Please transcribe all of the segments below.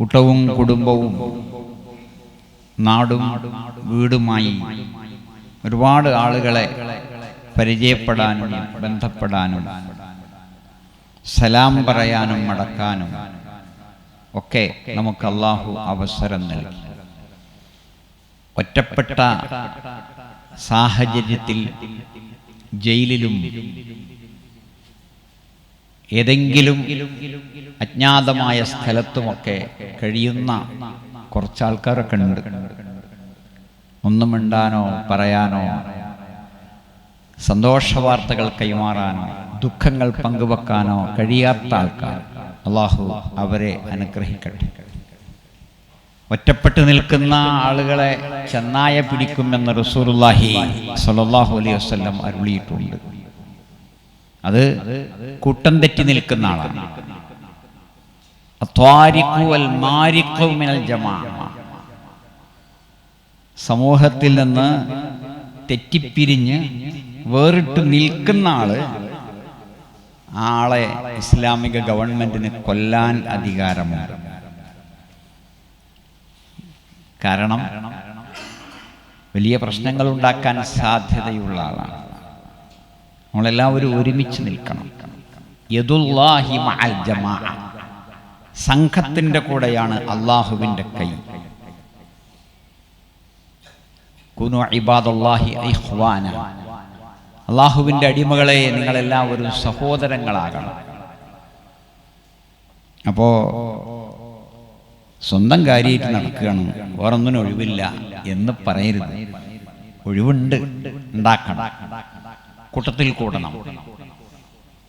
കൂട്ടവും കുടുംബവും നാടും വീടുമായി ഒരുപാട് ആളുകളെ പരിചയപ്പെടാനും ബന്ധപ്പെടാനും സലാം പറയാനും മടക്കാനും ഒക്കെ നമുക്ക് അള്ളാഹു അവസരം നൽകി. ഒറ്റപ്പെട്ട സാഹചര്യത്തിൽ ജയിലിലും ഏതെങ്കിലും അജ്ഞാതമായ സ്ഥലത്തുമൊക്കെ കഴിയുന്ന കുറച്ചാൾക്കാരൊക്കെ ഉണ്ട്. ഒന്നും മിണ്ടാനോ പറയാനോ സന്തോഷ വാർത്തകൾ കൈമാറാനോ ദുഃഖങ്ങൾ പങ്കുവെക്കാനോ കഴിയാത്ത ആൾക്കാർ അള്ളാഹു അവരെ അനുഗ്രഹിക്കട്ടെ. ഒറ്റപ്പെട്ടു നിൽക്കുന്ന ആളുകളെ ചെന്നായ പിടിക്കുമെന്ന് റസൂലുള്ളാഹി സ്വല്ലല്ലാഹു അലൈഹി വസല്ലം അരുളിയിട്ടുണ്ട്. അത് കൂട്ടം തെറ്റി നിൽക്കുന്ന ആളാണ്. സമൂഹത്തിൽ നിന്ന് തെറ്റിപ്പിരിഞ്ഞ് വേറിട്ട് നിൽക്കുന്ന ആൾ ആളെ ഇസ്ലാമിക ഗവൺമെന്റിന് കൊല്ലാൻ അധികാരമുണ്ട്. കാരണം വലിയ പ്രശ്നങ്ങൾ ഉണ്ടാക്കാൻ സാധ്യതയുള്ള ആളാണ്. നമ്മളെല്ലാവരും ഒരുമിച്ച് നിൽക്കണം. യദുല്ലാഹി മഅൽ ജമാഅ. സംഘത്തിന്റെ കൂടെയാണ് അള്ളാഹുവിന്റെ കൈ. കുനു ഇബാദുല്ലാഹി അള്ളാഹുവിന്റെ അടിമകളെ നിങ്ങളെല്ലാവരും സഹോദരങ്ങളാകണം. അപ്പോ സ്വന്തം കാര്യമായിട്ട് നടക്കുകയാണ്. വേറൊന്നിനും ഒഴിവില്ല എന്ന് പറയരുത്. ഒഴിവുണ്ട്. ഉണ്ടാക്കണം. കൂട്ടത്തിൽ കൂടണം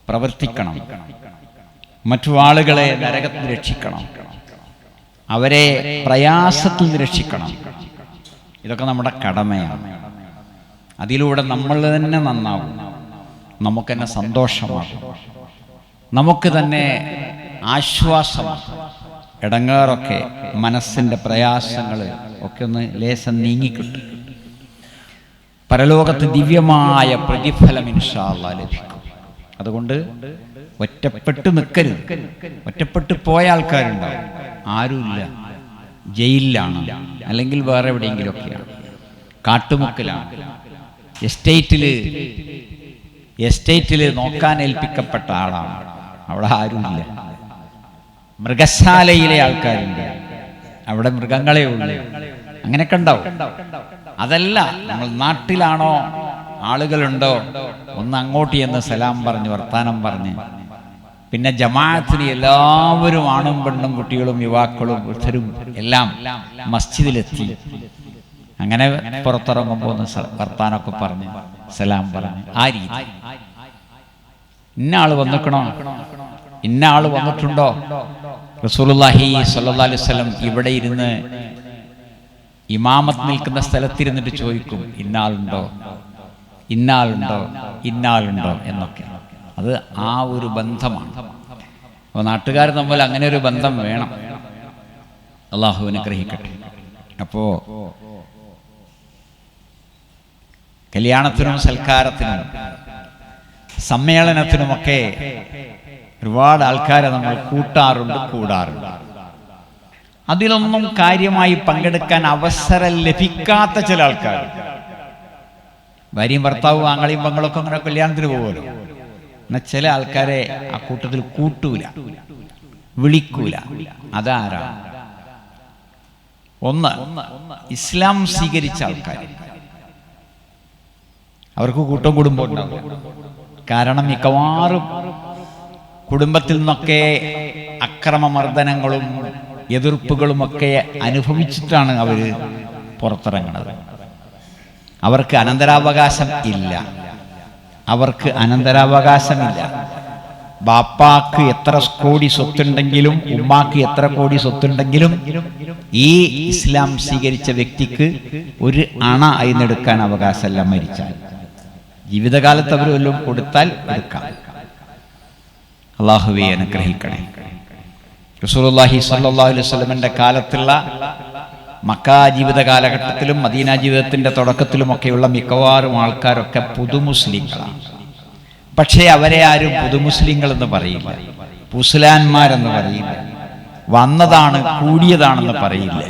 പ്രവർത്തിക്കണം മറ്റു ആളുകളെ നരകത്തിൽ രക്ഷിക്കണം അവരെ പ്രയാസത്തിൽ രക്ഷിക്കണം. ഇതൊക്കെ നമ്മുടെ കടമയാണ്. അതിലൂടെ നമ്മൾ തന്നെ നന്നാവും. നമുക്ക് തന്നെ സന്തോഷമാകും. നമുക്ക് തന്നെ ആശ്വാസം ഇടങ്ങാറൊക്കെ മനസ്സിന്റെ പ്രയാസങ്ങൾ ഒക്കെ ഒന്ന് ലേശം നീങ്ങിക്കിട്ടും. പരലോകത്ത് ദിവ്യമായ പ്രതിഫലം ഇൻഷാല്ല ലഭിക്കും. അതുകൊണ്ട് ഒറ്റപ്പെട്ട് നിൽക്കരുത്. ഒറ്റപ്പെട്ട് പോയ ആൾക്കാരുണ്ടാവും. ആരുമില്ല. ജയിലിലാണ്. അല്ലെങ്കിൽ വേറെ എവിടെയെങ്കിലും എവിടെയെങ്കിലുമൊക്കെയാണ്. കാട്ടുമുക്കിലാണ്. എസ്റ്റേറ്റിൽ എസ്റ്റേറ്റിൽ നോക്കാൻ ഏൽപ്പിക്കപ്പെട്ട ആളാണ്. അവിടെ ആരുമില്ല. മൃഗശാലയിലെ ആൾക്കാരുണ്ട്. അവിടെ മൃഗങ്ങളെ ഉള്ളൂ. അങ്ങനെയൊക്കെ ഉണ്ടാവും. അതല്ല നമ്മൾ നാട്ടിലാണോ? ആളുകളുണ്ടോ? ഒന്ന് അങ്ങോട്ട് ചെന്ന് സലാം പറഞ്ഞ് വർത്താനം പറഞ്ഞ്. പിന്നെ ജമാഅത്തിന് എല്ലാവരും ആണും പെണ്ണും കുട്ടികളും യുവാക്കളും വൃദ്ധരും എല്ലാം മസ്ജിദിലെത്തി. അങ്ങനെ പുറത്തിറങ്ങുമ്പോൾ ഒന്ന് വർത്താനൊക്കെ പറഞ്ഞ് സലാം പറഞ്ഞ്. ആ രീതി. ഇന്ന ആൾ വന്നിക്കണോ? ഇന്ന ആൾ വന്നിട്ടുണ്ടോ? സ്വല്ലല്ലാഹി അലൈഹി വസല്ലം ഇവിടെ ഇരുന്ന് ഇമാമത്ത് നിൽക്കുന്ന സ്ഥലത്തിരുന്നിട്ട് ചോദിക്കും ഇന്നാളുണ്ടോ? ഇന്നാളുണ്ടോ? ഇന്നാളുണ്ടോ? എന്നൊക്കെ. അത് ആ ഒരു ബന്ധമാണ്. അപ്പോൾ നാട്ടുകാർ തമ്മിൽ അങ്ങനെ ഒരു ബന്ധം വേണം. അള്ളാഹുവിനെ ഗ്രഹിക്കട്ടെ അപ്പോൾ കല്യാണത്തിനും സൽക്കാരത്തിനും സമ്മേളനത്തിനുമൊക്കെ ഒരുപാട് ആൾക്കാരെ നമ്മൾ കൂട്ടാറുണ്ട് കൂടാറുണ്ട്. അതിലൊന്നും കാര്യമായി പങ്കെടുക്കാൻ അവസരം ലഭിക്കാത്ത ചില ആൾക്കാർ. ഭാര്യയും ഭർത്താവും ആങ്ങളെയും പങ്ങളൊക്കെ അങ്ങനെ കല്യാണത്തിന് പോകുമല്ലോ. എന്നാൽ ചില ആൾക്കാരെ ആ കൂട്ടത്തിൽ കൂട്ടൂല. വിളിക്കൂല. അതാരാ? ഒന്ന് ഇസ്ലാം സ്വീകരിച്ച ആൾക്കാർ. അവർക്ക് കൂട്ടം കുടുംബം കാരണം മിക്കവാറും കുടുംബത്തിൽ നിന്നൊക്കെ അക്രമമർദ്ദനങ്ങളും എതിർപ്പുകളുമൊക്കെ അനുഭവിച്ചിട്ടാണ് അവർ പുറത്തിറങ്ങുന്നത് അവർക്ക് അനന്തരാവകാശം ഇല്ല. അവർക്ക് അനന്തരാവകാശമില്ല. ബാപ്പാക്ക് എത്ര കോടി സ്വത്തുണ്ടെങ്കിലും ഉമ്മാക്ക് എത്ര കോടി സ്വത്തുണ്ടെങ്കിലും ഈ ഇസ്ലാം സ്വീകരിച്ച വ്യക്തിക്ക് ഒരു അണ അയിന്നെടുക്കാൻ അവകാശമല്ല മരിച്ചാൽ. ജീവിതകാലത്ത് അവർ വല്ലതും കൊടുത്താൽ എടുക്കാം. അള്ളാഹുവെ അനുഗ്രഹിക്കണേ. റസൂലുള്ളാഹി സല്ലാഹു അലൈഹി വസല്ലമയുടെ കാലത്തുള്ള മക്ക ജീവിത കാലഘട്ടത്തിലും മദീന ജീവിതത്തിന്റെ തുടക്കത്തിലുമൊക്കെയുള്ള മിക്കവാറും ആൾക്കാരൊക്കെ പുതുമുസ്ലിങ്ങളാണ്. പക്ഷേ അവരെ ആരും പുതുമുസ്ലിങ്ങൾ എന്ന് പറയില്ല. പുസ്ലാന്മാരെന്ന് പറയില്ല. വന്നതാണ് കൂടിയതാണെന്ന് പറയില്ല.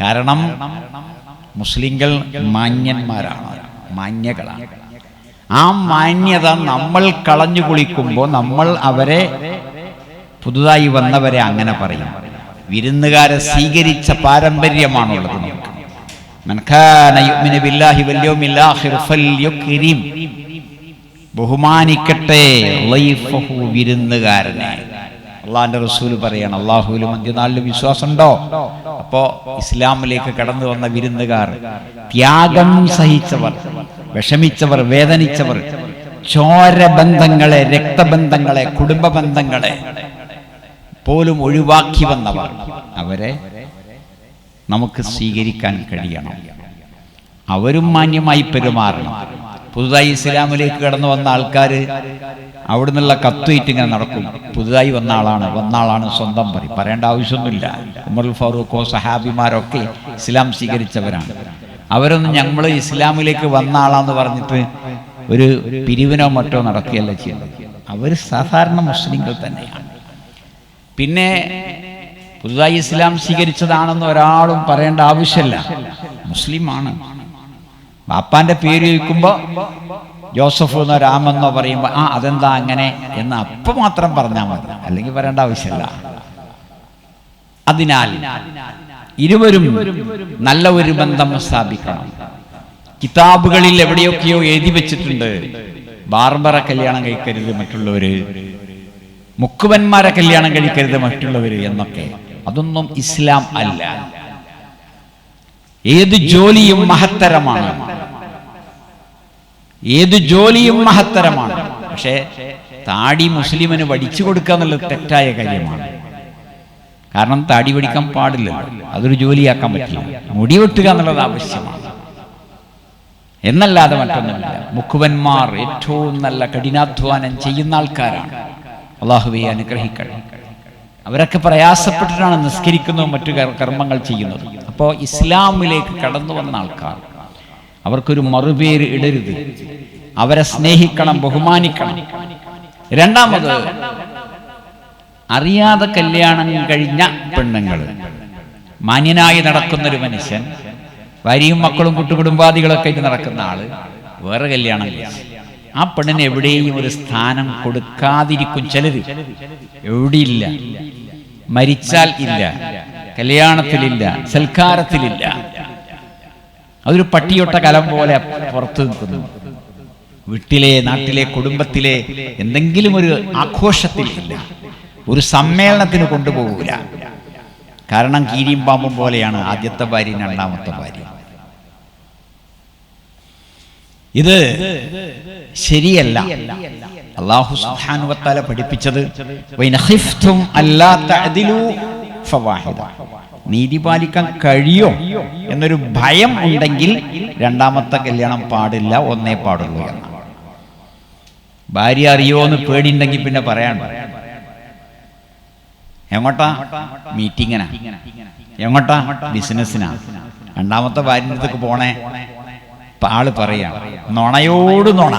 കാരണം മുസ്ലിങ്ങൾ മാന്യന്മാരാണ് മാന്യകളാണ്. ആ മാന്യത നമ്മൾ കളഞ്ഞു കുളിക്കുമ്പോൾ നമ്മൾ അവരെ പുതുതായി വന്നവരെ അങ്ങനെ പറയും. വിരുന്നുകാരെ സ്വീകരിച്ച പാരമ്പര്യമാണുള്ളത് നമുക്ക്. ബഹുമാനിക്കട്ടെ വിരുന്നുകാരനെ. അള്ളാഹിന്റെ റസൂൽ പറയാണ് അള്ളാഹുലും അന്ത്യനാളിലും വിശ്വാസമുണ്ടോ? അപ്പോ ഇസ്ലാമിലേക്ക് കടന്നു വന്ന വിരുന്നുകാർ ത്യാഗം സഹിച്ചവർ വിഷമിച്ചവർ വേദനിച്ചവർ ചോര ബന്ധങ്ങളെ രക്തബന്ധങ്ങളെ കുടുംബ ബന്ധങ്ങളെ പോലും ഒഴിവാക്കി വന്നവർ. അവരെ നമുക്ക് സ്വീകരിക്കാൻ കഴിയണം. അവരും മാന്യമായി പെരുമാറണം. പുതുതായി ഇസ്ലാമിലേക്ക് കടന്നു വന്ന ആൾക്കാർ അവിടെ നിന്നുള്ള കത്തുയിട്ട് ഇങ്ങനെ നടക്കും. പുതുതായി വന്ന ആളാണ് വന്ന ആളാണ് സ്വന്തം പറയും പറയേണ്ട ആവശ്യമൊന്നുമില്ല. ഉമർ ഫാറൂഖോ സഹാബിമാരൊക്കെ ഇസ്ലാം സ്വീകരിച്ചവരാണ്. അവരൊന്നും ഞങ്ങൾ ഇസ്ലാമിലേക്ക് വന്ന ആളാന്ന് പറഞ്ഞിട്ട് ഒരു പിരിവിനോ മറ്റോ നടക്കുകയല്ല ചെയ്യുന്നത്. അവർ സാധാരണ മുസ്ലിങ്ങൾ തന്നെയാണ്. പിന്നെ പുതുതായി ഇസ്ലാം സ്വീകരിച്ചതാണെന്ന് ഒരാളും പറയേണ്ട ആവശ്യമില്ല. മുസ്ലിമാണ്. ബാപ്പാന്റെ പേര് ചോദിക്കുമ്പോ ജോസഫ് എന്നോ രാമെന്നോ പറയുമ്പോ ആ അതെന്താ അങ്ങനെ? എന്ന് അപ്പൊ മാത്രം പറഞ്ഞാൽ മതി. അല്ലെങ്കിൽ പറയേണ്ട ആവശ്യമില്ല. അതിനാൽ ഇരുവരും നല്ല ഒരു ബന്ധം സ്ഥാപിക്കണം. കിതാബുകളിൽ എവിടെയൊക്കെയോ എഴുതി വെച്ചിട്ടുണ്ട്. ബാർബറ കല്യാണം കഴിക്കരുത് മറ്റുള്ളവര്. മുക്കുവന്മാരെ കല്യാണം കഴിക്കരുത് മറ്റുള്ളവർ എന്നൊക്കെ. അതൊന്നും ഇസ്ലാം അല്ല. ഏത് ജോലിയും മഹത്തരമാണ്. ഏത് ജോലിയും മഹത്തരമാണ്. പക്ഷേ താടി മുസ്ലിമിന് വടിച്ചു കൊടുക്കുക എന്നുള്ളത് തെറ്റായ കാര്യമാണ്. കാരണം താടി പഠിക്കാൻ പാടില്ല അതൊരു ജോലിയാക്കാൻ പറ്റില്ല. മുടി വെട്ടുക എന്നുള്ളത് ആവശ്യമാണ്. എന്നല്ലാതെ മറ്റൊന്നുമില്ല. മുക്കുവന്മാർ ഏറ്റവും നല്ല കഠിനാധ്വാനം ചെയ്യുന്ന ആൾക്കാരാണ്. അള്ളാഹുവെ അനുഗ്രഹിക്കണം അവരൊക്കെ പ്രയാസപ്പെട്ടിട്ടാണ് നിസ്കരിക്കുന്നതും മറ്റു കർമ്മങ്ങൾ ചെയ്യുന്നത്. അപ്പോൾ ഇസ്ലാമിലേക്ക് കടന്നു വന്ന ആൾക്കാർ അവർക്കൊരു മറുപേര് ഇടരുത്. അവരെ സ്നേഹിക്കണം ബഹുമാനിക്കണം. രണ്ടാമത് അറിയാതെ കല്യാണം കഴിഞ്ഞ പെണ്ണുങ്ങൾ. മാന്യനായി നടക്കുന്നൊരു മനുഷ്യൻ ഭാര്യയും മക്കളും കുട്ടുകുടുംബാദികളൊക്കെ ആയിട്ട് നടക്കുന്ന ആൾ വേറെ കല്യാണം കഴിച്ചു. ആ പെണ്ണിന് എവിടെയും ഒരു സ്ഥാനം കൊടുക്കാതിരിക്കും ചിലര്. എവിടെയില്ല. മരിച്ചാൽ ഇല്ല. കല്യാണത്തിലില്ല. സൽക്കാരത്തിലില്ല. അതൊരു പട്ടിയൊട്ട കലം പോലെ പുറത്തു നിൽക്കുന്നു. വീട്ടിലെ നാട്ടിലെ കുടുംബത്തിലെ എന്തെങ്കിലും ഒരു ആഘോഷത്തിലില്ല. ഒരു സമ്മേളനത്തിന് കൊണ്ടുപോകൂല. കാരണം കീരിയും പാമ്പും പോലെയാണ് ആദ്യത്തെ ഭാര്യ രണ്ടാമത്തെ ഭാര്യ ഇത് ശരിയല്ല. അള്ളാഹു സുബ്ഹാനഹു പഠിപ്പിച്ചത്. നീതി പാലിക്കാൻ കഴിയോ എന്നൊരു ഭയം ഉണ്ടെങ്കിൽ രണ്ടാമത്തെ കല്യാണം പാടില്ല ഒന്നേ പാടുള്ളൂ എന്ന് ഭാര്യ അറിയോ എന്ന് പേടിയുണ്ടെങ്കിൽ പിന്നെ പറയാൻ എങ്ങോട്ടാ? മീറ്റിങ്ങിനാ. എങ്ങോട്ടാ? ബിസിനസ്സിനാ. രണ്ടാമത്തെ ഭാര്യന്റെ പോണേ. ആൾ പറയാം നുണയോട് നുണ.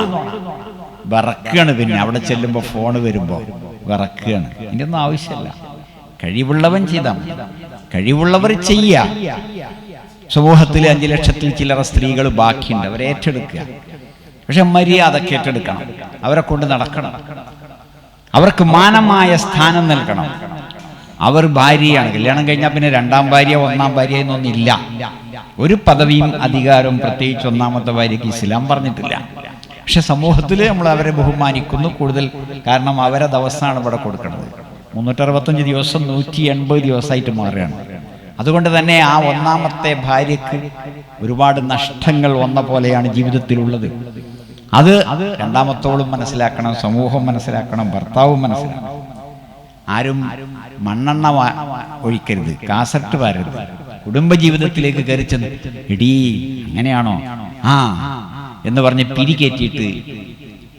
വിറക്കുകയാണ് പിന്നെ അവിടെ ചെല്ലുമ്പോ ഫോണ് വരുമ്പോ വിറക്കുകയാണ് ഇതിന്റെ ഒന്നും ആവശ്യമില്ല കഴിവുള്ളവൻ ചെയ്താൽ കഴിവുള്ളവർ ചെയ്യ. സമൂഹത്തിൽ അഞ്ചു ലക്ഷത്തിൽ ചിലർ സ്ത്രീകൾ ബാക്കിയുണ്ട് അവരെ ഏറ്റെടുക്കുക. പക്ഷെ മര്യാദയ്ക്ക് ഏറ്റെടുക്കണം. അവരെ കൊണ്ട് നടക്കണം. അവർക്ക് മാനമായ സ്ഥാനം നൽകണം. അവർ ഭാര്യയാണ്. കല്യാണം കഴിഞ്ഞാൽ പിന്നെ രണ്ടാം ഭാര്യ ഒന്നാം ഭാര്യ എന്നൊന്നില്ല ഒരു പദവിയും അധികാരവും പ്രത്യേകിച്ച് ഒന്നാമത്തെ ഭാര്യയ്ക്ക് ഇസ്ലാം പറഞ്ഞിട്ടില്ല. പക്ഷെ സമൂഹത്തിൽ നമ്മൾ അവരെ ബഹുമാനിക്കുന്നു. കൂടുതൽ കാരണം അവരെ ദിവസമാണ് ഇവിടെ കൊടുക്കുന്നത്. മുന്നൂറ്ററുപത്തഞ്ച് ദിവസം നൂറ്റി എൺപത് ദിവസമായിട്ട് മാറുകയാണ്. അതുകൊണ്ട് തന്നെ ആ ഒന്നാമത്തെ ഭാര്യയ്ക്ക് ഒരുപാട് നഷ്ടങ്ങൾ വന്ന പോലെയാണ് ജീവിതത്തിലുള്ളത്. അത് രണ്ടാമത്തോളും മനസ്സിലാക്കണം സമൂഹം മനസ്സിലാക്കണം ഭർത്താവും മനസ്സിലാക്കണം. ആരും മണ്ണെണ്ണ ഒഴിക്കരുത് കാസറ്റ് വരരുത്. കുടുംബജീവിതത്തിലേക്ക് കയറി ചെന്ന് എടീ അങ്ങനെയാണോ? ആ എന്ന് പറഞ്ഞ് പിരികേറ്റിയിട്ട്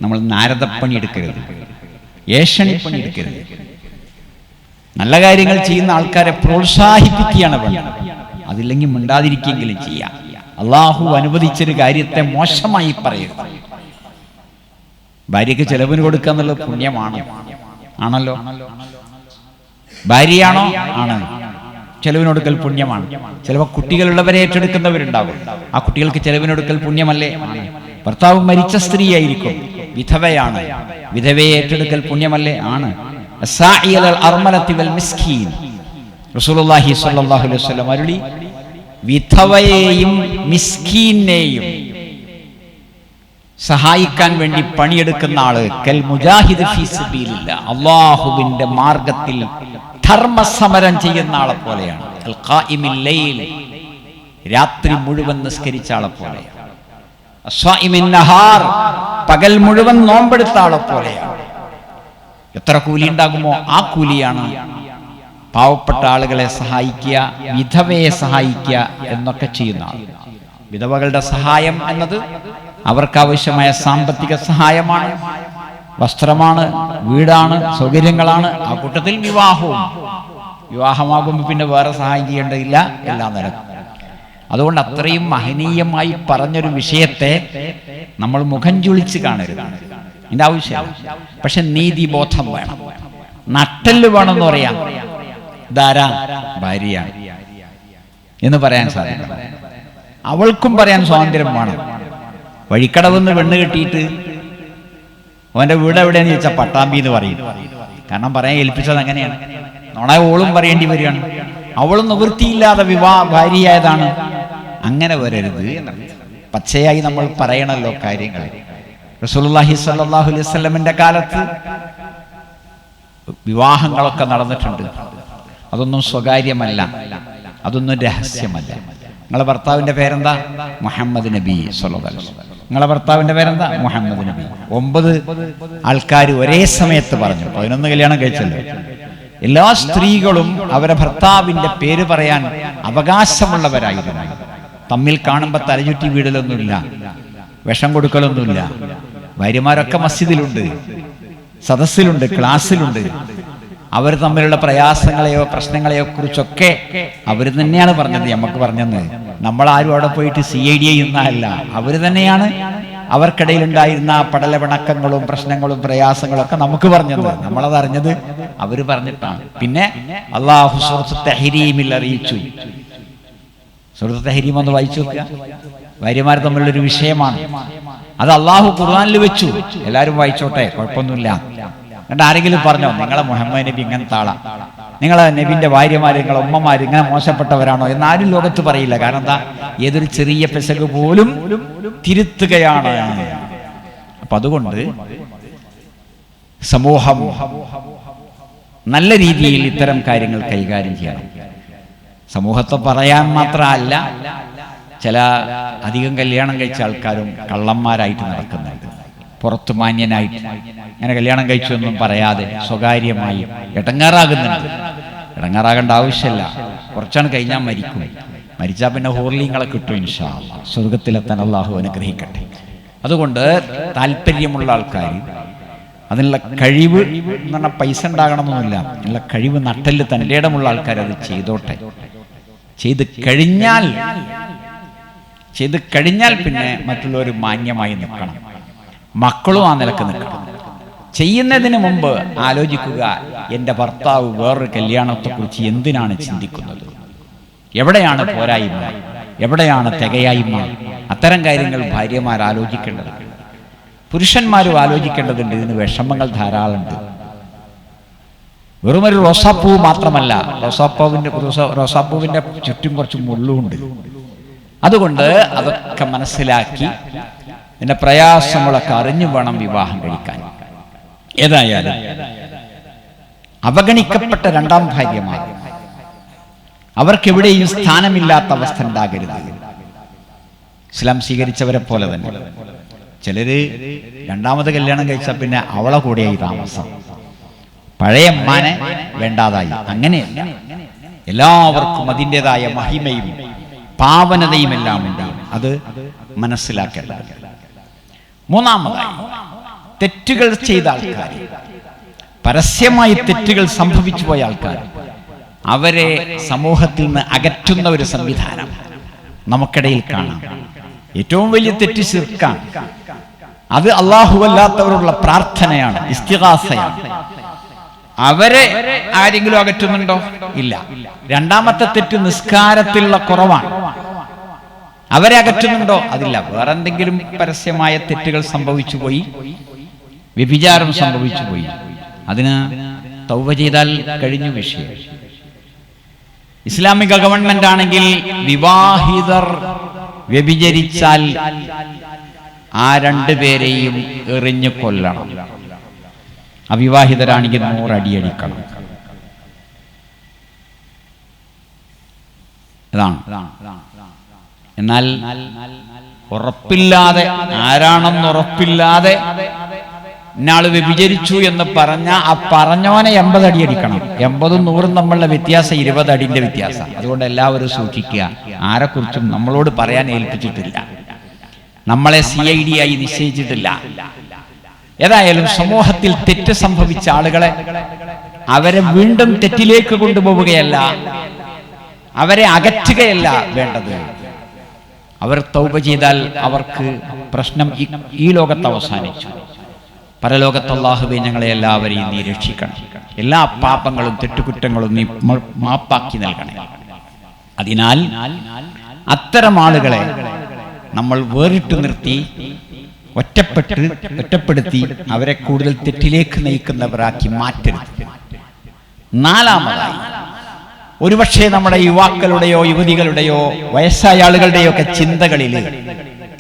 നമ്മൾ നാരദപ്പണി എടുക്കരുത്. ഏഷണിപ്പണി എടുക്കരുത്. നല്ല കാര്യങ്ങൾ ചെയ്യുന്ന ആൾക്കാരെ പ്രോത്സാഹിപ്പിക്കുകയാണ് വേണ്ടത്. അതില്ലെങ്കിൽ മിണ്ടാതിരിക്കെങ്കിലും ചെയ്യാം. അള്ളാഹു അനുവദിച്ചൊരു കാര്യത്തെ മോശമായി പറയരുത്. ഭാര്യയ്ക്ക് ചെലവിന് കൊടുക്കുക എന്നുള്ളത് പുണ്യമാണ്. ആണല്ലോ? ഭാര്യയാണോ? ആണ്. ചെലവിനൊടുക്കൽ പുണ്യമാണ്. ചിലപ്പോൾ കുട്ടികളുള്ളവരെ ഏറ്റെടുക്കുന്നവരുണ്ടാകും. ആ കുട്ടികൾക്ക് ചെലവിനൊടുക്കൽ പുണ്യമല്ലേ? ഭർത്താവ് മരിച്ച സ്ത്രീയായിരിക്കും. വിധവയാണ്. വിധവയെ ഏറ്റെടുക്കൽ പുണ്യമല്ലേ? ആണ്. റസൂലുള്ളാഹി സ്വല്ലല്ലാഹു അലൈഹി വസല്ലം അരുളി. വിധവയെയും മിസ്കീനെയും സഹായിക്കാൻ വേണ്ടി പണിയെടുക്കുന്ന ആൾ കൽ മുജാഹിദ് ഫീ സബീലില്ല. അള്ളാഹുവിന്റെ മാർഗത്തിൽ ധർമ്മസമരം ചെയ്യുന്ന ആളെ പോലെയാണ്. രാത്രി മുഴുവൻ നിസ്കരിച്ച ആളെ പോലെയാണ്. പകൽ മുഴുവൻ നോമ്പെടുത്ത ആളെ പോലെയാണ്. എത്ര കൂലി ഉണ്ടാകുമോ ആ കൂലിയാണ്. പാവപ്പെട്ട ആളുകളെ സഹായിക്കുക വിധവയെ സഹായിക്കുക എന്നൊക്കെ ചെയ്യുന്ന ആൾ വിധവകളുടെ സഹായം എന്നത് അവർക്ക് ആവശ്യമായ സാമ്പത്തിക സഹായമാണ്. വസ്ത്രമാണ് വീടാണ് സൗകര്യങ്ങളാണ്. ആ കൂട്ടത്തിൽ വിവാഹവും. വിവാഹമാകുമ്പോൾ പിന്നെ വേറെ സഹായം ചെയ്യേണ്ടതില്ല എല്ലാ നടക്കും അതുകൊണ്ട് അത്രയും മഹനീയമായി പറഞ്ഞൊരു വിഷയത്തെ നമ്മൾ മുഖം ചുളിച്ച് കാണരുത്. ഇതിന്റെ ആവശ്യമില്ല. പക്ഷെ നീതിബോധം വേണം. നട്ടൽ വേണമെന്ന് പറയാം. ധാരാ ഭാര്യ എന്ന് പറയാൻ സാധിക്കും അവൾക്കും പറയാൻ സ്വാതന്ത്ര്യം വേണം. വഴിക്കടവെന്ന് പെണ്ണ് കെട്ടിയിട്ട് അവന്റെ വീട് എവിടെയെന്ന് ചോദിച്ചാൽ പട്ടാമ്പി എന്ന് പറയും. കാരണം പറയാൻ ഏൽപ്പിച്ചത് അങ്ങനെയാണ്. നോണെ ഓളും പറയേണ്ടി വരികയാണ്. അവളും നിവൃത്തിയില്ലാതെ വിവാഹ ഭാര്യയായതാണ്. അങ്ങനെ വരരുത് പച്ചയായി നമ്മൾ പറയണല്ലോ കാര്യങ്ങൾ. റസൂലുള്ളാഹി സ്വല്ലല്ലാഹു അലൈഹി വസല്ലമയുടെ കാലത്ത് വിവാഹങ്ങളൊക്കെ നടന്നിട്ടുണ്ട്. അതൊന്നും സ്വകാര്യമല്ല. അതൊന്നും രഹസ്യമല്ല. നിങ്ങളെ ഭർത്താവിന്റെ പേരെന്താ? മുഹമ്മദ് നബി സല്ലല്ലാഹു അലൈഹി നിങ്ങളെ ഭർത്താവിന്റെ പേരെന്താ? മുഹമ്മദ് നബി. ഒമ്പത് ആൾക്കാർ ഒരേ സമയത്ത് പറഞ്ഞു. പതിനൊന്ന് കല്യാണം കഴിച്ചല്ലോ. എല്ലാ സ്ത്രീകളും അവരെ ഭർത്താവിന്റെ പേര് പറയാൻ അവകാശമുള്ളവരായിരുന്നു. തമ്മിൽ കാണുമ്പോൾ തലചുറ്റി വീടലൊന്നുമില്ല. വിഷം കൊടുക്കലൊന്നുമില്ല. ഭാര്യമാരൊക്കെ മസ്ജിദിലുണ്ട്. സദസ്സിലുണ്ട് ക്ലാസ്സിലുണ്ട്. അവർ തമ്മിലുള്ള പ്രയാസങ്ങളെയോ പ്രശ്നങ്ങളെയോ കുറിച്ചൊക്കെ അവർ തന്നെയാണ് പറഞ്ഞത്. നമുക്ക് പറഞ്ഞത് നമ്മൾ ആരും അവിടെ പോയിട്ട് സി ഐ ഡി ചെയ്യുന്നതല്ല. അവർ തന്നെയാണ് അവർക്കിടയിലുണ്ടായിരുന്ന പടലപിണക്കങ്ങളും പ്രശ്നങ്ങളും പ്രയാസങ്ങളും ഒക്കെ നമുക്ക് പറഞ്ഞത്. നമ്മളത് അറിഞ്ഞത് അവർ പറഞ്ഞിട്ടാണ്. പിന്നെ അള്ളാഹു സുഹൃത്ത് തെഹരീമിൽ അറിയിച്ചു. സുഹൃത്ത് തെഹരീം ഒന്ന് വായിച്ചു നോക്കുക. ഭാര്യമാർ തമ്മിലുള്ളൊരു വിഷയമാണ്. അത് അള്ളാഹു ഖുർആാനിൽ വെച്ചു. എല്ലാവരും വായിച്ചോട്ടെ? കുഴപ്പമൊന്നുമില്ല. എന്നിട്ട് ആരെങ്കിലും പറഞ്ഞോ നിങ്ങളെ മുഹമ്മദ് നബി ഇങ്ങനെ ആളാ നിങ്ങളെ നബിന്റെ ഭാര്യമാര് നിങ്ങളെ ഉമ്മമാര് ഇങ്ങനെ മോശപ്പെട്ടവരാണോ? എന്ന് ആരും ലോകത്ത് പറയില്ല. കാരണം എന്താ? ഏതൊരു ചെറിയ പെശക് പോലും തിരുത്തുകയാണ്. അപ്പൊ അതുകൊണ്ട് സമൂഹം നല്ല രീതിയിൽ ഇത്തരം കാര്യങ്ങൾ കൈകാര്യം ചെയ്യണം. സമൂഹത്തെ പറയാൻ മാത്രമല്ല ചില അധികം കല്യാണം കഴിച്ച ആൾക്കാരും കള്ളന്മാരായിട്ട് നടക്കുന്നുണ്ട്. പുറത്തു മാന്യനായിട്ട്. ഇങ്ങനെ കല്യാണം കഴിച്ചൊന്നും പറയാതെ സ്വകാര്യമായി ഇടങ്ങാറാകുന്നുണ്ട്. ഇടങ്ങാറാകേണ്ട ആവശ്യമില്ല. കുറച്ചാണ് കഴിഞ്ഞാൽ മരിക്കും. മരിച്ചാൽ പിന്നെ ഹോർലിങ്ങളെ കിട്ടും ഇൻഷാ. സ്വർഗത്തിലെത്താൻ അള്ളാഹു അനുഗ്രഹിക്കട്ടെ. അതുകൊണ്ട് താല്പര്യമുള്ള ആൾക്കാർ അതിനുള്ള കഴിവ് എന്ന് പറഞ്ഞാൽ പൈസ ഉണ്ടാകണമെന്നൊന്നുമില്ല. അതിനുള്ള കഴിവ് നട്ടൽ തന്റെ ഇടമുള്ള ആൾക്കാർ അത് ചെയ്തോട്ടെ. ചെയ്ത് കഴിഞ്ഞാൽ ചെയ്ത് കഴിഞ്ഞാൽ പിന്നെ മറ്റുള്ളവർ മാന്യമായി നിൽക്കണം. മക്കളും ആ നിലയ്ക്ക് നിൽക്കണം. ചെയ്യുന്നതിന് മുമ്പ് ആലോചിക്കുക എന്റെ ഭർത്താവ് വേറൊരു കല്യാണത്തെക്കുറിച്ച് എന്തിനാണ് ചിന്തിക്കുന്നത്? എവിടെയാണ് പോരായ്മ? എവിടെയാണ് തികയായ്മ? അത്തരം കാര്യങ്ങൾ ഭാര്യമാർ ആലോചിക്കേണ്ടത്. പുരുഷന്മാരും ആലോചിക്കേണ്ടതുണ്ട് ഇതിന് വിഷമങ്ങൾ ധാരാളമുണ്ട് വെറുമൊരു റോസാപ്പൂ മാത്രമല്ല റോസാപ്പൂവിന്റെ റോസാപ്പൂവിന്റെ ചുറ്റും കുറച്ച് മുള്ളുമുണ്ട്. അതുകൊണ്ട് അതൊക്കെ മനസ്സിലാക്കി എന്റെ പ്രയാസങ്ങളൊക്കെ അറിഞ്ഞു വേണം വിവാഹം കഴിക്കാൻ. ഏതായാലും അവഗണിക്കപ്പെട്ട രണ്ടാം ഭാര്യമാർ അവർക്കെവിടെയും സ്ഥാനമില്ലാത്ത അവസ്ഥ ഉണ്ടാകരുത്. ഇസ്ലാം സ്വീകരിച്ചവരെ പോലെ തന്നെ. ചിലര് രണ്ടാമത് കല്യാണം കഴിച്ച പിന്നെ അവളെ കൂടെയായി താമസം. പഴയ അമ്മാനെ വേണ്ടാതായി. അങ്ങനെ എല്ലാവർക്കും അതിന്റെതായ മഹിമയും പാവനതയും എല്ലാം ഉണ്ട്. അത് മനസ്സിലാക്കേണ്ടത്. മൂന്നാമതായി തെറ്റുകൾ ചെയ്ത ആൾക്കാർ. പരസ്യമായി തെറ്റുകൾ സംഭവിച്ചു പോയ ആൾക്കാർ. അവരെ സമൂഹത്തിൽ നിന്ന് അകറ്റുന്ന ഒരു സംവിധാനം നമുക്കിടയിൽ കാണാം. ഏറ്റവും വലിയ തെറ്റ് ശിർക്കാണ്. അത് അള്ളാഹുവല്ലാത്തവരുള്ള പ്രാർത്ഥനയാണ് ഇസ്തിഹാസയാണ് അവരെ ആരെങ്കിലും അകറ്റുന്നുണ്ടോ? ഇല്ല. രണ്ടാമത്തെ തെറ്റ് നിസ്കാരത്തിലുള്ള കുറവാണ്. അവരെ അകറ്റുന്നുണ്ടോ? അതില്ല. വേറെന്തെങ്കിലും പരസ്യമായ തെറ്റുകൾ സംഭവിച്ചു പോയി. വ്യഭിചാരം സംഭവിച്ചു പോയി. അതിന് തൗവ ചെയ്താൽ കഴിഞ്ഞു വിഷയം. ഇസ്ലാമിക ഗവൺമെന്റ് ആണെങ്കിൽ വിവാഹിതർ വ്യഭിചരിച്ചാൽ ആ രണ്ടുപേരെയും എറിഞ്ഞു കൊല്ലണം. അവിവാഹിതരാണെങ്കിൽ നൂറടിയടിക്കണം ഇതാണ് എന്നാൽ ഉറപ്പില്ലാതെ ആരാണെന്ന് ഉറപ്പില്ലാതെ ഇന്നാൾ വ്യഭിചരിച്ചു എന്ന് പറഞ്ഞ ആ പറഞ്ഞവനെ എൺപത് അടി അടിക്കണം. എൺപതും നൂറും നമ്മളുടെ വ്യത്യാസം ഇരുപത് അടിന്റെ വ്യത്യാസം. അതുകൊണ്ട് എല്ലാവരും സൂക്ഷിക്കുക. ആരെക്കുറിച്ചും നമ്മളോട് പറയാൻ ഏൽപ്പിച്ചിട്ടില്ല. നമ്മളെ സി ഐ ഡി ആയി നിശ്ചയിച്ചിട്ടില്ല. ഏതായാലും സമൂഹത്തിൽ തെറ്റ് സംഭവിച്ച ആളുകളെ അവരെ വീണ്ടും തെറ്റിലേക്ക് കൊണ്ടുപോവുകയല്ല. അവരെ അകറ്റുകയല്ല വേണ്ടത്. അവർ തൗപ ചെയ്താൽ അവർക്ക് പ്രശ്നം ഈ- ഈ ലോകത്ത് അവസാനിച്ചു. പരലോകത്ത് അള്ളാഹുവെ ഞങ്ങളെ എല്ലാവരെയും നീ രക്ഷിക്കണം. എല്ലാ പാപങ്ങളും തെറ്റുകുറ്റങ്ങളും നീ മാപ്പാക്കി നൽകണേ. അതിനാൽ അത്തരം ആളുകളെ നമ്മൾ വേറിട്ട് നിർത്തി ഒറ്റപ്പെട്ട് ഒറ്റപ്പെടുത്തി അവരെ കൂടുതൽ തെറ്റിലേക്ക് നയിക്കുന്നവരാക്കി മാറ്റരുത്. നാലാമതായി ഒരുപക്ഷെ നമ്മുടെ യുവാക്കളുടെയോ യുവതികളുടെയോ വയസ്സായ ആളുകളുടെയോ ഒക്കെ ചിന്തകളിൽ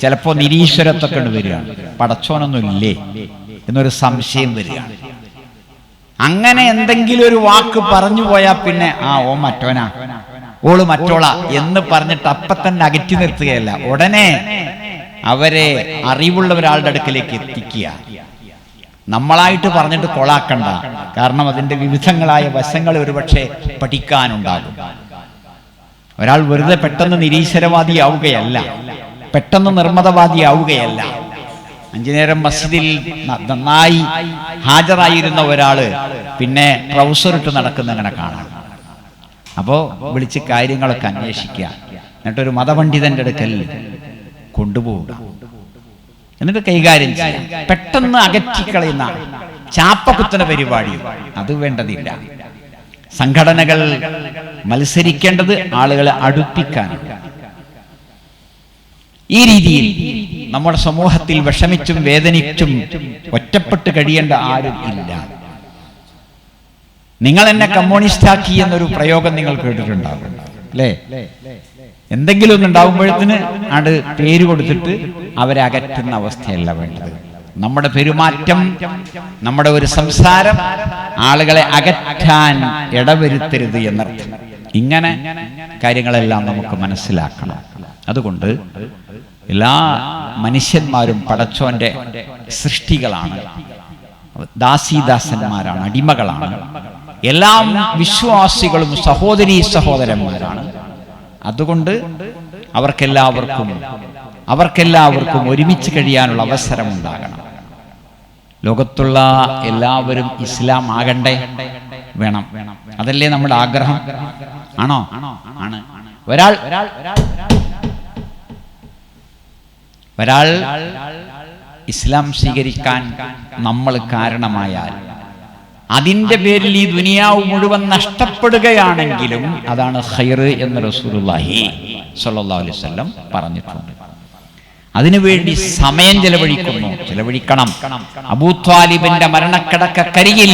ചിലപ്പോ നിരീശ്വരത്തൊക്കെ വരികയാണ്. പടച്ചോനൊന്നും ഇല്ലേ എന്നൊരു സംശയം വരികയാണ് അങ്ങനെ എന്തെങ്കിലും ഒരു വാക്ക് പറഞ്ഞു പോയാൽ പിന്നെ ആ ഓ മറ്റോനാ ഓൾ മറ്റോള എന്ന് പറഞ്ഞിട്ട് അപ്പൊ തന്നെ അകറ്റി നിർത്തുകയല്ല. ഉടനെ അവരെ അറിവുള്ള ഒരാളുടെ അടുക്കലേക്ക് എത്തിക്കുക. നമ്മളായിട്ട് പറഞ്ഞിട്ട് കൊളാക്കണ്ട. കാരണം അതിന്റെ വിവിധങ്ങളായ വശങ്ങൾ ഒരുപക്ഷെ പഠിക്കാനുണ്ടാകും. ഒരാൾ വെറുതെ പെട്ടെന്ന് നിരീശ്വരവാദിയാവുകയല്ല. പെട്ടെന്ന് നിർമ്മതവാദിയാവുകയല്ല. അഞ്ചു നേരം മസ്ജിദിൽ നന്നായി ഹാജരായിരുന്ന ഒരാൾ പിന്നെ ട്രൗസർ ഇട്ട് നടക്കുന്നങ്ങനെ കാണാം. അപ്പോ വിളിച്ച് കാര്യങ്ങളൊക്കെ അന്വേഷിക്കുക. എന്നിട്ടൊരു മതപണ്ഡിതന്റെ അടുക്കൽ കൊണ്ടുപോവുക. എന്നിട്ട് കൈകാര്യം ചെയ്യാം പെട്ടെന്ന് അകറ്റിക്കളയുന്ന ചാപ്പകുത്തന പരിപാടി അത് വേണ്ടതില്ല. സംഘടനകൾ മത്സരിക്കേണ്ടത് ആളുകളെ അടുപ്പിക്കാനാണ്. ഈ രീതിയിൽ നമ്മുടെ സമൂഹത്തിൽ വിഷമിച്ചും വേദനിച്ചും ഒറ്റപ്പെട്ട് കഴിയേണ്ട ആരും ഇല്ല. നിങ്ങൾ എന്നെ കമ്മ്യൂണിസ്റ്റ് ആക്കി എന്നൊരു പ്രയോഗം നിങ്ങൾ കേട്ടിട്ടുണ്ടാവും അല്ലേ? എന്തെങ്കിലും ഒന്ന് ഉണ്ടാകുമ്പോഴത്തിന് അത് പേര് കൊടുത്തിട്ട് അവരെ അകറ്റുന്ന അവസ്ഥയല്ല വേണ്ടത്. നമ്മുടെ പെരുമാറ്റം നമ്മുടെ ഒരു സംസാരം ആളുകളെ അകറ്റാൻ ഇടവരുത്തരുത് എന്നർത്ഥം. ഇങ്ങനെ കാര്യങ്ങളെല്ലാം നമുക്ക് മനസ്സിലാക്കണം. അതുകൊണ്ട് എല്ലാ മനുഷ്യന്മാരും പടച്ചോന്റെ സൃഷ്ടികളാണ്. ദാസീദാസന്മാരാണ് അടിമകളാണ്. എല്ലാ വിശ്വാസികളും സഹോദരീ സഹോദരന്മാരാണ്. അതുകൊണ്ട് അവർക്കെല്ലാവർക്കും അവർക്കെല്ലാവർക്കും ഒരുമിച്ച് കഴിയാനുള്ള അവസരം ഉണ്ടാകണം ലോകത്തുള്ള എല്ലാവരും ഇസ്ലാം ആകണ്ടേ വേണം. അതല്ലേ നമ്മുടെ ആഗ്രഹം? ആണോ? ആണ്. ഒരാൾ ഒരാൾ ഇസ്ലാം സ്വീകരിക്കാൻ നമ്മൾ കാരണമായാൽ അതിന്റെ പേരിൽ ഈ ദുനിയാവ് മുഴുവൻ നഷ്ടപ്പെടുകയാണെങ്കിലും അതാണ് ഹൈർ എന്ന് റസൂലുള്ളാഹി സ്വല്ലല്ലാഹു അലൈഹി വസല്ലം പറഞ്ഞിട്ടുണ്ട്. അതിനുവേണ്ടി സമയം ചെലവഴിക്കുന്നു. ചെലവഴിക്കണം. അബൂത്വാലിബിന്റെ മരണക്കിടക്കരികിൽ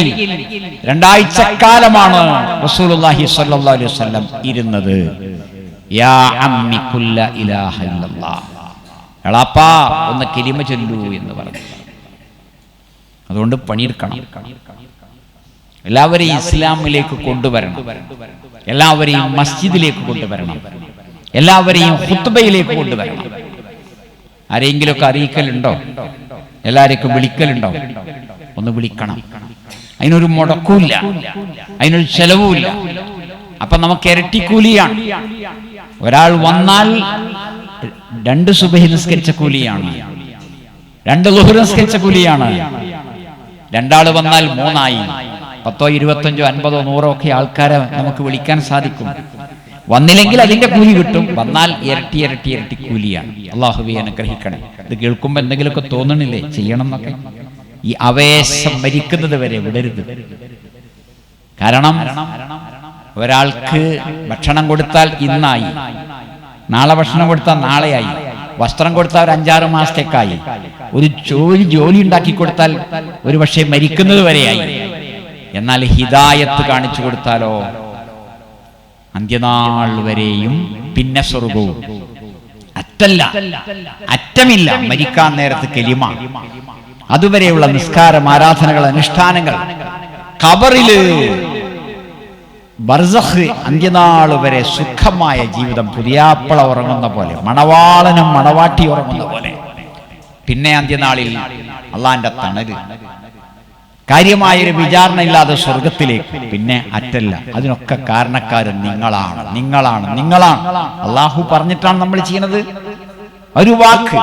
രണ്ടാഴ്ച കാലമാണ് റസൂലുള്ളാഹി സ്വല്ലല്ലാഹു അലൈഹി വസല്ലം ഇരുന്നത്. യാ അമ്മി ഇലാഹ ഇല്ലല്ലാഹ്. എളാപ്പാ ഒന്ന് കിരിമ ചൊല്ലൂ എന്ന് പറഞ്ഞു. അതുകൊണ്ട് പണിയെടുക്കണം. എല്ലാവരെയും ഇസ്ലാമിലേക്ക് കൊണ്ടുവരണം. എല്ലാവരെയും മസ്ജിദിലേക്ക് കൊണ്ടുവരണം. എല്ലാവരെയും ഹുത്തുബയിലേക്ക് കൊണ്ടുവരണം. ആരെങ്കിലുമൊക്കെ അറിയിക്കലുണ്ടോ? എല്ലാരെയൊക്കെ വിളിക്കലുണ്ടോ? ഒന്ന് വിളിക്കണം. അതിനൊരു മുടക്കൂല്ല. അതിനൊരു ചെലവുമില്ല. അപ്പൊ നമുക്ക് ഇരട്ടിക്കൂലിയാണ്. ഒരാൾ വന്നാൽ രണ്ട് സുബഹി നിസ്കരിച്ച കൂലിയാണ്. രണ്ട് ലുഹുർ നിസ്കരിച്ച കൂലിയാണ്. രണ്ടാൾ വന്നാൽ മൂന്നായി. പത്തോ ഇരുപത്തഞ്ചോ അൻപതോ നൂറോ ഒക്കെ ആൾക്കാരെ നമുക്ക് വിളിക്കാൻ സാധിക്കും. വന്നില്ലെങ്കിൽ അതിന്റെ കൂലി കിട്ടും. വന്നാൽ ഇരട്ടി ഇരട്ടി ഇരട്ടി കൂലിയാണ്. അള്ളാഹുബി അനുഗ്രഹിക്കണേ. ഇത് കേൾക്കുമ്പോ എന്തെങ്കിലുമൊക്കെ തോന്നണില്ലേ? ചെയ്യണം എന്നൊക്കെ. ഈ അവേശം മരിക്കുന്നത് വരെ വിടരുത്. കാരണം ഒരാൾക്ക് ഭക്ഷണം കൊടുത്താൽ ഇന്നായി. നാളെ ഭക്ഷണം കൊടുത്താൽ നാളെയായി. വസ്ത്രം കൊടുത്താൽ ഒരു അഞ്ചാറ് മാസത്തേക്കായി. ഒരു ജോലി ജോലി ഉണ്ടാക്കി കൊടുത്താൽ ഒരു പക്ഷേ മരിക്കുന്നത് വരെയായി. എന്നാൽ ഹിതായത്ത് കാണിച്ചു കൊടുത്താലോ? അന്ത്യനാൾ വരെയും പിന്നെ സ്വർഗവും. അറ്റല്ല. അറ്റമില്ല. മരിക്കാൻ നേരത്ത് കെലിമ. അതുവരെയുള്ള നിസ്കാരം ആരാധനകൾ അനുഷ്ഠാനങ്ങൾ. കബറിൽ ബർസഖ് അന്ത്യനാൾ വരെ സുഖമായ ജീവിതം പുതിയാപ്പള ഉറങ്ങുന്ന പോലെ മണവാളനും മണവാട്ടി ഉറങ്ങുന്ന പോലെ. പിന്നെ അന്ത്യനാളിൽ അള്ളാന്റെ തണൽ. കാര്യമായൊരു വിചാരണ ഇല്ലാതെ സ്വർഗത്തിലേക്ക്. പിന്നെ അറ്റല്ല. അതിനൊക്കെ കാരണക്കാരൻ നിങ്ങളാണ്. നിങ്ങളാണ്. നിങ്ങളാണ്. അള്ളാഹു പറഞ്ഞിട്ടാണ് നമ്മൾ ചെയ്യുന്നത് ഒരു വാക്ക്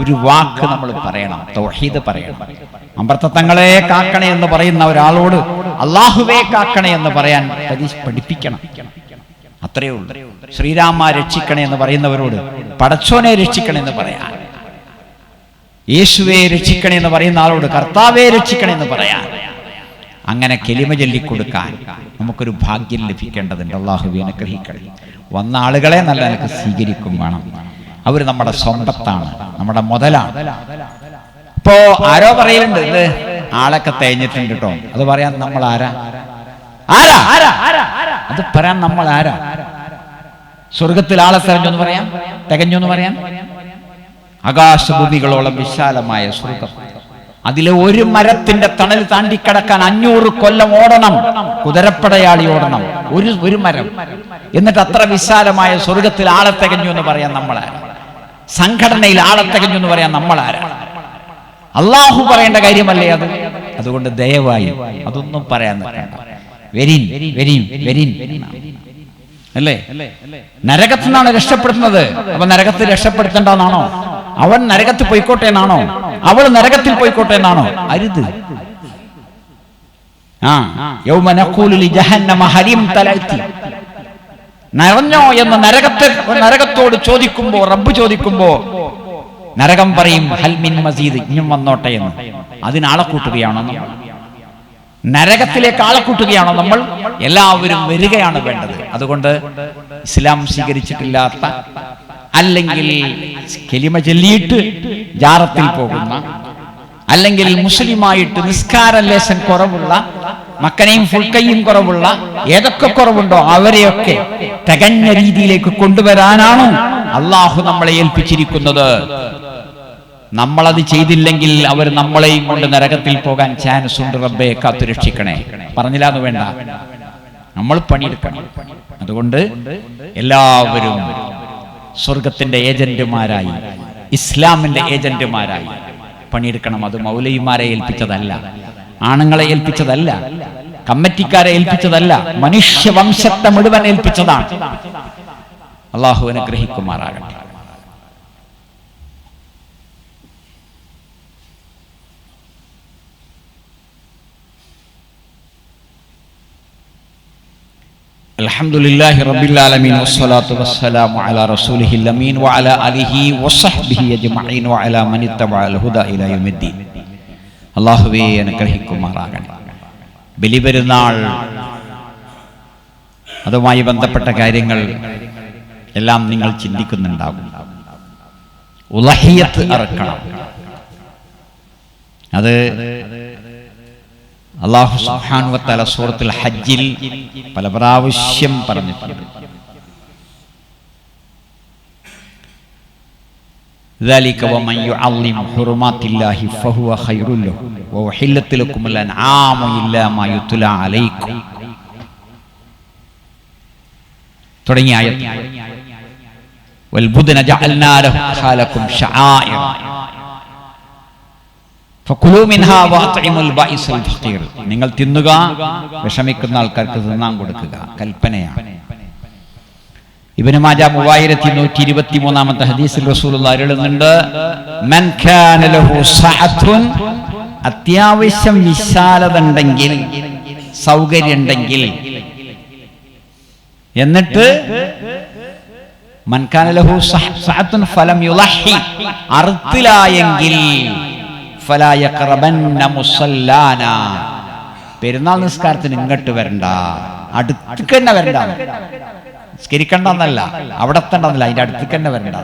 ഒരു വാക്ക് നമ്മൾ പറയണം തൗഹീദ് പറയണം. അമൃതത്വങ്ങളെ കാക്കണേ എന്ന് പറയുന്ന ഒരാളോട് അള്ളാഹുവേ കാക്കണേ എന്ന് പറയാൻ പഠിപ്പിക്കണം. അത്രയേ ഉള്ളൂ. ശ്രീരാമ രക്ഷിക്കണേ എന്ന് പറയുന്നവരോട് പടച്ചോനെ രക്ഷിക്കണേ എന്ന് പറയാൻ. യേശുവെ രക്ഷിക്കണേ എന്ന് പറയുന്ന ആളോട് കർത്താവെ രക്ഷിക്കണേ എന്ന് പറയാൻ. അങ്ങനെ കെലിമ ചൊല്ലിക്കൊടുക്കാൻ നമുക്കൊരു ഭാഗ്യം ലഭിക്കേണ്ടതുണ്ട്. അള്ളാഹുബി അനുഗ്രഹിക്കണേ വന്ന ആളുകളെ നല്ല നിനക്ക് സ്വീകരിക്കും വേണം. അവർ നമ്മുടെ സ്വന്തത്താണ് നമ്മുടെ മുതലാണ്. ഇപ്പോ ആരോ പറയലുണ്ട് ഇത് ആളൊക്കെ തേഞ്ഞിട്ടുണ്ട് കേട്ടോ. അത് പറയാൻ നമ്മൾ ആരാ? ആരാ അത് പറയാൻ നമ്മൾ ആരാ സ്വർഗത്തിൽ ആളെ തെരഞ്ഞു എന്ന് പറയാം തികഞ്ഞു എന്ന് പറയാം. ആകാശഭൂമികളോളം വിശാലമായ സ്വർഗം അതിലെ ഒരു മരത്തിന്റെ തണൽ താണ്ടിക്കടക്കാൻ അഞ്ഞൂറ് കൊല്ലം ഓടണം കുതിരപ്പടയാളി ഓടണം. ഒരു ഒരു മരം. എന്നിട്ട് അത്ര വിശാലമായ സ്വർഗത്തിൽ ആളെ തികഞ്ഞു എന്ന് പറയാൻ നമ്മളാരാ? സംഘടനയിൽ ആളെ തികഞ്ഞു എന്ന് പറയാൻ നമ്മളാരാ? അള്ളാഹു പറയേണ്ട കാര്യമല്ലേ അത്? അതുകൊണ്ട് ദയവായി അതൊന്നും പറയാൻ നിൽക്കണ്ട. വെരിൻ വെരിൻ വെരിൻ. അല്ലേ? നരകത്തിൽ നിന്നാണ് രക്ഷപ്പെടുത്തുന്നത്. അപ്പൊ നരകത്തിൽ രക്ഷപ്പെടുത്തേണ്ടെന്നാണോ അവൻ നരകത്തിൽ പോയിക്കോട്ടെ എന്നാണോ? അവൾ നരകത്തിൽ പോയിക്കോട്ടെ എന്നാണോ? അരുത്. ആ യൗമ നഖൂലു ലി ജഹന്നമ ഹരിം തലഅത്തി നിറഞ്ഞോ എന്ന് നരകത്തെ നരകത്തോട് ചോദിക്കുമ്പോ റബ്ബ് ചോദിക്കുമ്പോ നരകം പറയും ഹൽമിൻ മസീദ് ഇഞ്ഞും വന്നോട്ടെ എന്ന്. അതിനാളെ കൂട്ടുകയാണോ നമ്മൾ. നരകത്തിലേക്ക് ആളെ കൂട്ടുകയാണോ നമ്മൾ. എല്ലാവരും വരികയാണ് വേണ്ടത്. അതുകൊണ്ട് ഇസ്ലാം സ്വീകരിച്ചിട്ടില്ലാത്ത അല്ലെങ്കിൽ കെലിമ ചൊല്ലിയിട്ട് ജാറത്തിൽ പോകുന്ന അല്ലെങ്കിൽ മുസ്ലിമായിട്ട് നിസ്കാര ലേശം കുറവുള്ള മക്കനെയും ഫുൾക്കയും കുറവുള്ള ഏതൊക്കെ കുറവുണ്ടോ അവരെയൊക്കെ തികഞ്ഞ രീതിയിലേക്ക് കൊണ്ടുവരാനാണ് അള്ളാഹു നമ്മളെ ഏൽപ്പിച്ചിരിക്കുന്നത്. നമ്മളത് ചെയ്തില്ലെങ്കിൽ അവർ നമ്മളെയും കൊണ്ട് നരകത്തിൽ പോകാൻ ചാൻസ് ഉണ്ട് റബ്ബെ കാത്തു രക്ഷിക്കണേ പറഞ്ഞില്ലാന്ന് വേണ്ട. നമ്മൾ പണിയെടുക്കണം. അതുകൊണ്ട് എല്ലാവരും സ്വർഗത്തിന്റെ ഏജന്റുമാരായി ഇസ്ലാമിന്റെ ഏജന്റുമാരായി പണിയെടുക്കണം. അത് മൗലയിമാരെ ഏൽപ്പിച്ചതല്ല. ആണുങ്ങളെ ഏൽപ്പിച്ചതല്ല കമ്മിറ്റിക്കാരെ ഏൽപ്പിച്ചതല്ല മനുഷ്യവംശത്തെ മുഴുവൻ ഏൽപ്പിച്ചതാണ് അള്ളാഹു അനുഗ്രഹിക്കുമാറാകട്ടെ الحمد لله رب العالمين والصلاة والسلام على رسوله الأمين وعلى آله وصحبه أجمعين وعلى من اتبع الهدى إلى يوم الدين അള്ളാഹുവേ ബലി ബലിപെരുന്നാൾ അതുമായി ബന്ധപ്പെട്ട കാര്യങ്ങൾ എല്ലാം നിങ്ങൾ ചിന്തിക്കുന്നുണ്ടാകും. ഉലഹിയത്ത് അറക്കണം. അത് അള്ളാഹു സുഹാനുവത്തല സൂറത്തുൽ ഹജ്ജിൽ പല പ്രാവശ്യം പറഞ്ഞിട്ടുണ്ട്. ذلك ومن يعظم حرمات الله فهو خير له وأحلت لكم الأنعام إلا ما يتلى عليكم തുടങ്ങിയ ആയത്ത് والبدن جعلنا له لكم شعائر فكلوا منها واطعموا البائس الفقير നിങ്ങൾ തിന്നുക വിഷമിക്കുന്ന ആൾക്കാർക്ക് തിന്നാൻ കൊടുക്കുക കൽപ്പനയാണ് ഇബിന് മാജ മൂവായിരത്തി നൂറ്റി ഇരുപത്തി മൂന്നാമത്തെ ഹദീസിൽ റസൂൽ അരുളുന്നുണ്ട് അത്യാവശ്യം വിശാലത ഉണ്ടെങ്കിൽ സൗകര്യം ഉണ്ടെങ്കിൽ എന്നിട്ട് മൻ കാന ലഹു സഅത്തുൻ ഫലം യുലഹി അർത്തിലായെങ്കിൽ ഫലാ മുസല്ലാന പെരുന്നാൾ നിസ്കാരത്തിന് ഇങ്ങോട്ട് വരണ്ട അടുത്തേക്ക് വരണ്ട. നിസ്കരിക്കണ്ടെന്നല്ല അവിടെ തന്നെന്നല്ല അതിന്റെ അടുത്തേക്ക് തന്നെ വരണ്ട.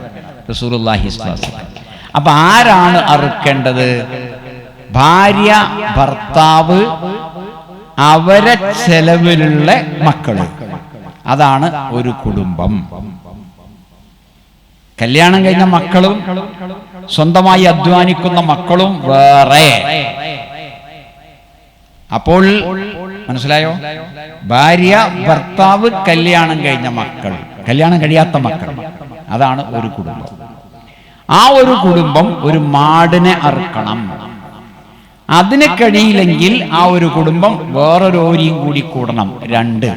അപ്പൊ ആരാണ് അറുക്കേണ്ടത്? ഭാര്യ ഭർത്താവ് അവരെ ചെലവിലുള്ള മക്കൾ. അതാണ് ഒരു കുടുംബം. കല്യാണം കഴിഞ്ഞ മക്കളും സ്വന്തമായി അധ്വാനിക്കുന്ന മക്കളും വേറെ. അപ്പോൾ മനസ്സിലായോ? ഭാര്യ ഭർത്താവ് കല്യാണം കഴിഞ്ഞ മക്കൾ. കല്യാണം കഴിയാത്ത മക്കൾ. അതാണ് ഒരു കുടുംബം. ആ ഒരു കുടുംബം ഒരു മാടിനെ അറുക്കണം. അതിന് കഴിയില്ലെങ്കിൽ ആ ഒരു കുടുംബം വേറൊരു ഓരിയും കൂടി കൂടണം. രണ്ട്.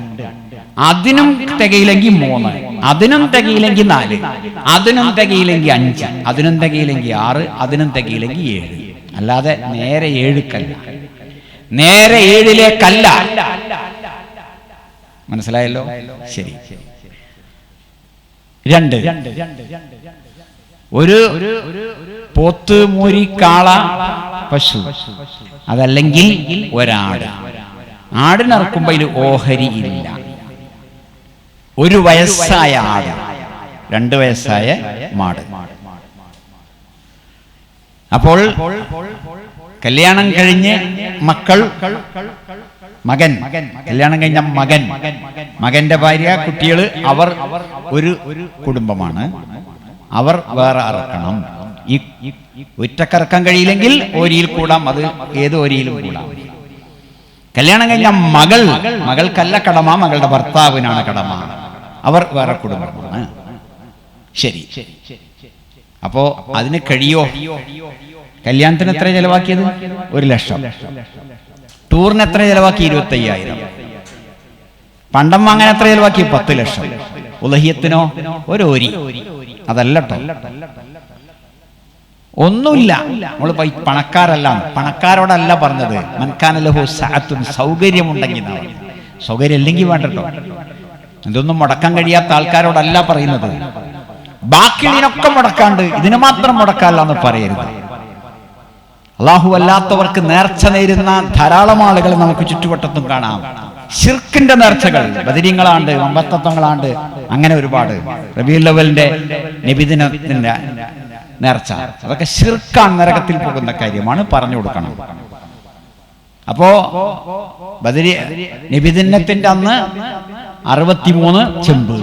അതിനും തികയില്ലെങ്കിൽ മൂന്ന്. അതിനും തികയില്ലെങ്കിൽ നാല്. അതിനും തികയില്ലെങ്കിൽ അഞ്ച്. അതിനും തികയില്ലെങ്കിൽ ആറ്. അതിനും തികയില്ലെങ്കിൽ ഏഴ്. അല്ലാതെ നേരെ ഏഴുക്കല്ല നേരെ ഏഴിലേക്കല്ല. മനസ്സിലായല്ലോ? ശരി. രണ്ട്. ഒരു പോത്ത് മൂരി കാള പശു. അതല്ലെങ്കിൽ ഒരാട്. ആടിനറക്കുമ്പോ ഇതിൽ ഓഹരി ഇല്ല. ഒരു വയസ്സായ ആട്. രണ്ട് വയസ്സായ മാട്. അപ്പോൾ കല്യാണം കഴിഞ്ഞ് മക്കൾ മകൻ. കല്യാണം കഴിഞ്ഞ മകൻ. മകന്റെ ഭാര്യ കുട്ടികൾ അവർ ഒരു കുടുംബമാണ്. അവർ വേറെ അറക്കണം ഈ ഒറ്റക്കറക്കാൻ കഴിയില്ലെങ്കിൽ ഓരിയിൽ കൂടാം അത് ഏത് ഓരിയിലും കൂടാം. കല്യാണം കഴിഞ്ഞ മകൾ മകൾക്കല്ല കടമ മകളുടെ ഭർത്താവിനാണ് കടമ. അവർ വേറെ കുടുംബമാണ്. ശരി. അപ്പോ അതിന് കഴിയോ? കല്യാണത്തിന് എത്ര ചെലവാക്കിയത്? ഒരു ലക്ഷം. ടൂറിന് എത്ര ചെലവാക്കി? ഇരുപത്തി അയ്യായിരം പണ്ടം വാങ്ങാൻ എത്ര ചെലവാക്കി? പത്ത് ലക്ഷം. ഉലഹിയത്തിനോ? ഒരു ഓരി. അതല്ല ഒന്നുമില്ല. നമ്മൾ പണക്കാരല്ല. പണക്കാരോടല്ല പറഞ്ഞത്. മൻകാനലഹു സാത്തും സൗകര്യമുണ്ടെങ്കിൽ. സൗകര്യം ഇല്ലെങ്കിൽ വേണ്ടട്ടോ ഇതൊന്നും മുടക്കാൻ കഴിയാത്ത ആൾക്കാരോടല്ല പറയുന്നത്. ബാക്കി ഇതിനൊക്കെ മുടക്കാണ്ട് ഇതിന് മാത്രം മുടക്കാല്ല എന്ന് പറയരുത്. അള്ളാഹു അല്ലാത്തവർക്ക് നേർച്ച നേരുന്ന ധാരാളം ആളുകൾ നമുക്ക് ചുറ്റുവട്ടത്തും കാണാം. ഷിർക്കിന്റെ നേർച്ചകൾ ബദിരിങ്ങളാണ്ട് മമ്പത്തത്വങ്ങളാണ്ട് അങ്ങനെ ഒരുപാട്. റബീൽ ലവലിന്റെ നിബിദിനത്തിന്റെ നേർച്ച. അതൊക്കെ ഷിർക്കാണ് നരകത്തിൽ പോകുന്ന കാര്യമാണ് പറഞ്ഞു കൊടുക്കണം. അപ്പോ ബദരി നിബിദിനത്തിന്റെ അന്ന് അറുപത്തിമൂന്ന് ചെമ്പ്.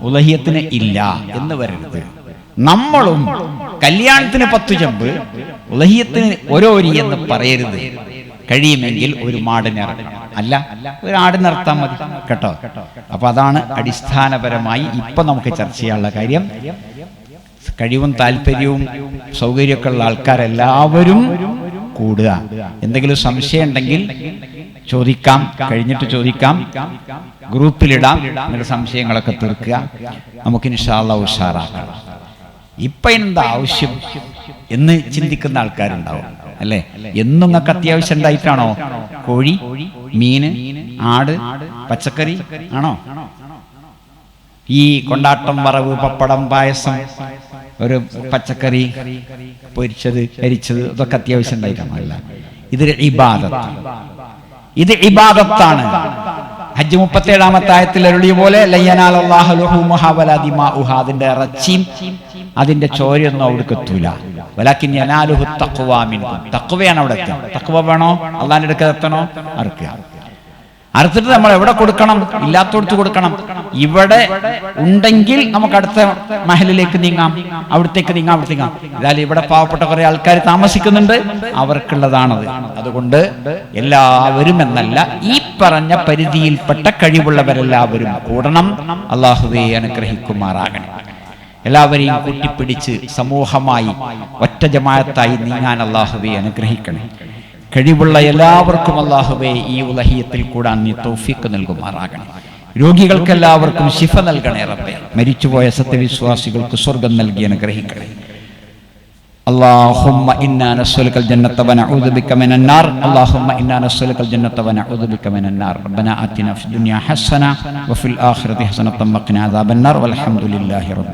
ഉലഹിയത്തിന് ഇല്ല എന്ന് വരരുത്. നമ്മളും കല്യാണത്തിന് പത്തു ചെമ്പ് ഉലഹിയത്തിന് ഓരോരി എന്ന് പറയരുത്. കഴിയുമെങ്കിൽ ഒരു മാടിനെ ഇറക്കണം അല്ല ഒരു ആട് നിർത്താൻ മതി കേട്ടോ? അപ്പൊ അതാണ് അടിസ്ഥാനപരമായി ഇപ്പൊ നമുക്ക് ചർച്ച ചെയ്യാനുള്ള കാര്യം. കഴിവും താല്പര്യവും സൗകര്യമൊക്കെ ഉള്ള ആൾക്കാരെല്ലാവരും കൂടുക. എന്തെങ്കിലും സംശയം ഉണ്ടെങ്കിൽ ചോദിക്കാം കഴിഞ്ഞിട്ട് ചോദിക്കാം ഗ്രൂപ്പിലിടാം നിങ്ങളുടെ സംശയങ്ങളൊക്കെ തീർക്കുക. നമുക്ക് ഇൻഷാല്ല ഉഷാറാക്കാം. ഇപ്പൊ എന്താ ആവശ്യം? എന്ന് ചിന്തിക്കുന്ന ആൾക്കാരുണ്ടാവും അല്ലെ? എന്നും നിങ്ങൾക്ക് അത്യാവശ്യം ഉണ്ടായിട്ടാണോ? കോഴി മീന് ആട് പച്ചക്കറി ആണോ? ഈ കൊണ്ടാട്ടം വറവ് പപ്പടം പായസം ഒരു പച്ചക്കറി പൊരിച്ചത് അരിച്ചത് ഇതൊക്കെ അത്യാവശ്യം ഉണ്ടായിട്ടാണോ അല്ല ഇത് ഇബാദത്ത്. ഇത് ഇബാദത്താണ്. ഹജ്ജ് മുപ്പത്തി ആയത്തിൽ അരുളിയ പോലെ ലയ്യനാൽ അതിന്റെ ഇറച്ചിയും അതിന്റെ ചോരയൊന്നും അവിടേക്ക് എത്തൂല വലാക്കിൻ യനാലുഹു തഖ്വാ തക്കുവയാണ് അവിടെ എത്തുക. തക്കുവ വേണോ? അള്ളാഹിന്റെ അടുക്കൽ എത്തണോ? അറുക്കുക. അറുത്തിട്ട് നമ്മൾ എവിടെ കൊടുക്കണം? ഇല്ലാത്തടത്ത് കൊടുക്കണം. ഇവിടെ ഉണ്ടെങ്കിൽ നമുക്ക് അടുത്ത മഹലിലേക്ക് നീങ്ങാം. അവിടത്തേക്ക് നീങ്ങാം അവിടെ നീങ്ങാം. എന്തായാലും ഇവിടെ പാവപ്പെട്ട കുറെ ആൾക്കാർ താമസിക്കുന്നുണ്ട്. അവർക്കുള്ളതാണത്. അതുകൊണ്ട് എല്ലാവരും എന്നല്ല ഈ പറഞ്ഞ പരിധിയിൽപ്പെട്ട കഴിവുള്ളവരെല്ലാവരും കൂടണം. അള്ളാഹുവെ അനുഗ്രഹിക്കുമാറാകണം എല്ലാവരെയും കൂട്ടിപ്പിടിച്ച് സമൂഹമായി ഒറ്റ ജമായത്തായി നീങ്ങാൻ അള്ളാഹുവെ അനുഗ്രഹിക്കണം കഴിവുള്ള എല്ലാവർക്കും അള്ളാഹുവെ ഈ ഉലഹിയത്തിൽ കൂടാൻ നീ തൗഫീക്ക് നൽകുമാറാകണം രോഗികൾക്ക് എല്ലാവർക്കും ശിഫ നൽകണേ റബ്ബേ മരിച്ചുപോയ സത്യവിശ്വാസികൾക്ക് സ്വർഗം നൽകി അനുഗ്രഹിക്കണേ اللهم إنا نسألك الجنة ونعوذ بك من النار اللهم إنا نسألك الجنة ونعوذ بك من النار ربنا آتنا في الدنيا حسنة وفي الآخرة حسنة وقنا عذاب النار والحمد لله رب العالمين